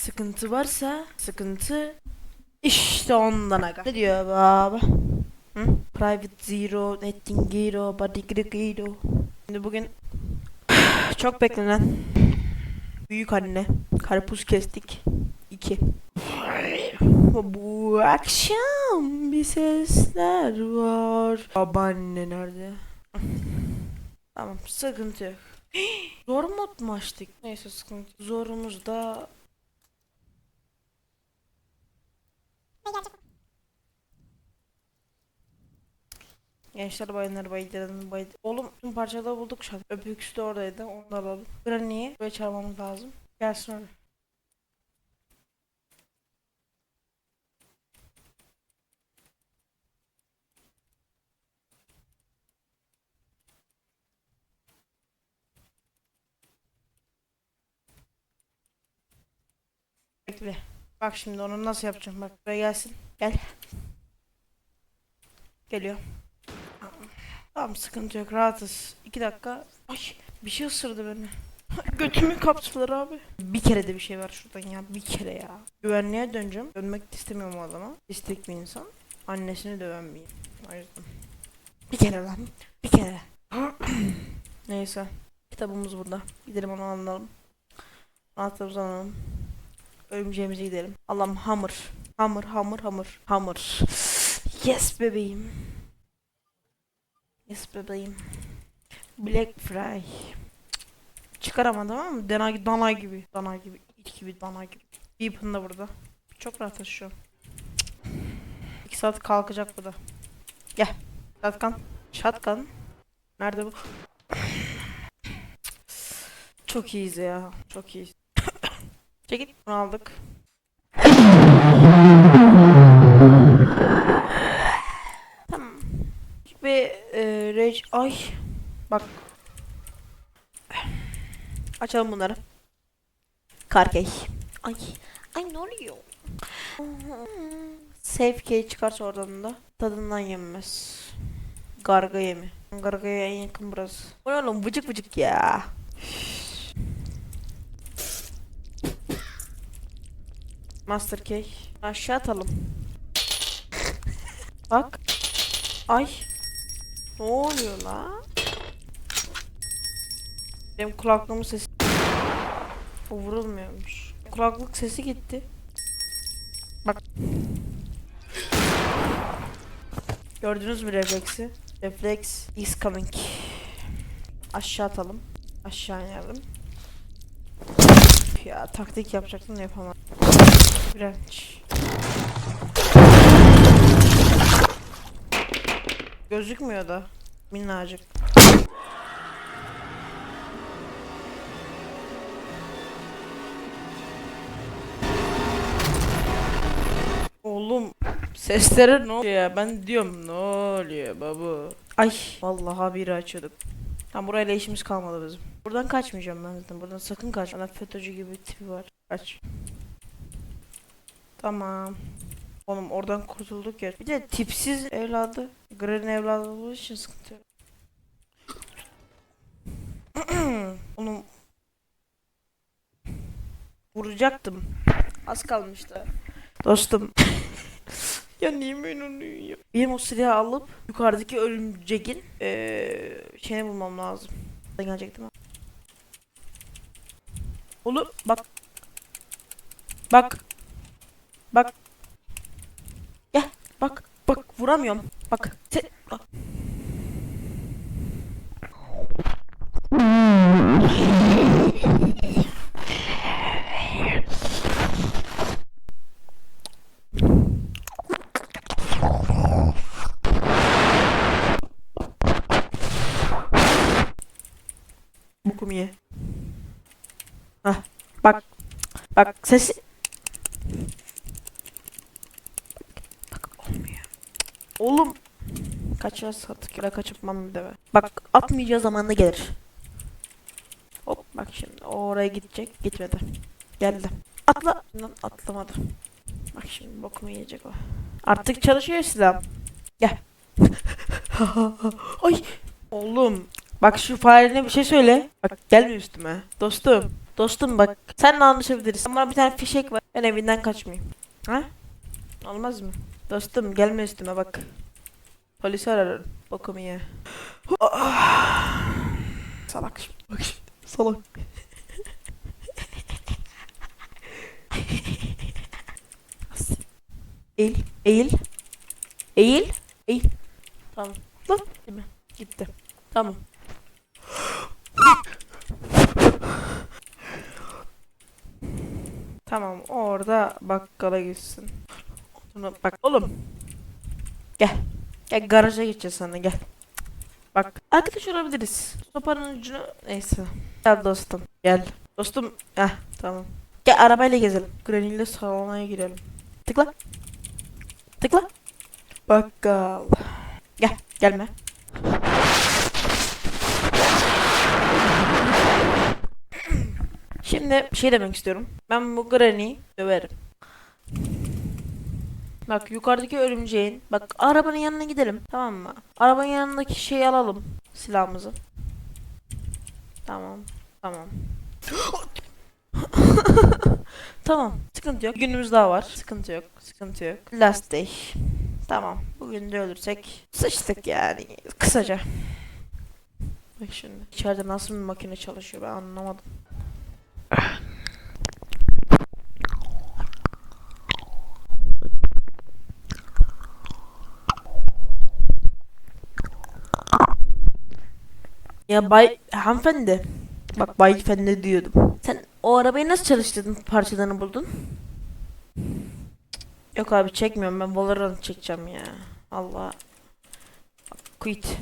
Sıkıntı varsa sıkıntı işte ondan aga. Ne diyor baba? Hı? Private Zero, Netting Zero, Body Zero. Şimdi bugün çok beklenen büyük anne karpuz kestik. 2. Bu akşam bir sesler var. Babaanne nerede? tamam sıkıntı yok. Zor mod mu açtık? Neyse sıkıntı. Zorumuz da Gençler bayanlar bayılır bayılır. Oğlum tüm parçaları bulduk şu an. Öpüksü de oradaydı. Onu da alalım. Granny'yi böyle çağırmamız lazım. Gelsin öyle. Bekle. Bak şimdi onu nasıl yapacağım. Bak buraya gelsin. Gel. Geliyor. Tamam sıkıntı yok rahatız. İki dakika. Ay bir şey ısırdı beni. Götümü kaptılar abi. Bir kere de bir şey var şuradan ya. Bir kere ya. Güvenliğe döneceğim. Dönmek istemiyorum o adama. İstek bir insan. Annesini döven bir O. Bir kere lan. Bir kere. Neyse. Kitabımız burada. Gidelim onu alalım. Anahtarımızı alalım. Ölümceğimize gidelim. Allah'ım hamur. Hamur, hamur, hamur. Hamur. Yes bebeğim. Yes bebeğim. Black Fry. Çıkar ama? Dana, dana gibi. Dana gibi. it gibi dana gibi. Beep'in de burada. Çok rahat an. İki saat kalkacak bu da. Gel. Shotgun. Shotgun. Nerede bu? Çok iyiyiz ya. Çok iyiyiz. Çekil. Bunu aldık. Tamam. Ve e, Rage ay bak açalım bunları. Karkey. Ay ay ne oluyor? Safe key çıkarsa oradan da tadından yenmez. Garga yemi. Gargaya en yakın burası. Bu ne oğlum vıcık vıcık ya. Master key. Aşağı atalım. Bak. Ay. Ne oluyor la? Benim kulaklığımın sesi. O vurulmuyormuş. Kulaklık sesi gitti. Bak. Gördünüz mü refleksi? Reflex is coming. Aşağı atalım. Aşağı inelim. Ya taktik yapacaktım da yapamadım. İğrenç. Gözükmüyor da. Minnacık. Oğlum seslere ne oluyor ya? Ben diyorum ne oluyor baba? Ay vallahi biri açıyorduk. Tam burayla işimiz kalmadı bizim. Buradan kaçmayacağım ben zaten. Buradan sakın kaç. Bana FETÖ'cü gibi tipi var. Kaç. Tamam. Oğlum oradan kurtulduk ya. Bir de tipsiz evladı. Granny evladı olduğu için sıkıntı yok. Oğlum. Vuracaktım. Az kalmıştı. Dostum. ya niye ben onu ya? Benim o silahı alıp yukarıdaki örümceğin eee şeyini bulmam lazım. Ben gelecektim ha. Oğlum bak. Bak. Bak. Gel bak. Bak vuramıyorum. Bak. Te bak. Bokum ye. Hah. Bak. Bak sesi. Bak olmuyor. Oğlum. Kaçacağız sattık ya kaçıpmam bir deve. Bak atmayacağı zamanında gelir. Hop bak şimdi oraya gidecek. Gitmedi. Geldi. Atla. Lan atlamadı. Bak şimdi bokumu yiyecek o. Artık çalışıyor silah. Gel. Ay. Oğlum. Bak şu fareline bir şey söyle. Bak gelme üstüme. Dostum. Dostum bak senle anlaşabiliriz. Ama bir tane fişek var. Ben evinden kaçmayayım. Ha? Olmaz mı? Dostum gelme üstüme bak. Polisi ararım. Bokumu ye. Salak şimdi. Bak şimdi. Salak. Eğil. Eğil. Eğil. Eğil. Tamam. Lan. Değil mi? Gitti. Tamam. Tamam orada bakkala gitsin. Bak oğlum. Gel. Gel garaja geçeceğiz sana gel. Bak arkadaş olabiliriz. Sopanın ucunu neyse. Gel dostum gel. Dostum heh tamam. Gel arabayla gezelim. Granny ile salona girelim. Tıkla. Tıkla. Bakkal. Gel gelme. Şimdi bir şey demek istiyorum. Ben bu Granny'i döverim. Bak yukarıdaki örümceğin. Bak arabanın yanına gidelim. Tamam mı? Arabanın yanındaki şeyi alalım. Silahımızı. Tamam. Tamam. tamam. Sıkıntı yok. Günümüz daha var. Sıkıntı yok. Sıkıntı yok. Last day. Tamam. Bugün de ölürsek sıçtık yani. Kısaca. Bak şimdi. İçeride nasıl bir makine çalışıyor ben anlamadım. Ya bay hanımefendi. Bak bayefendi diyordum. Sen o arabayı nasıl çalıştırdın parçalarını buldun? Yok abi çekmiyorum ben Valorant çekeceğim ya. Allah. Quit.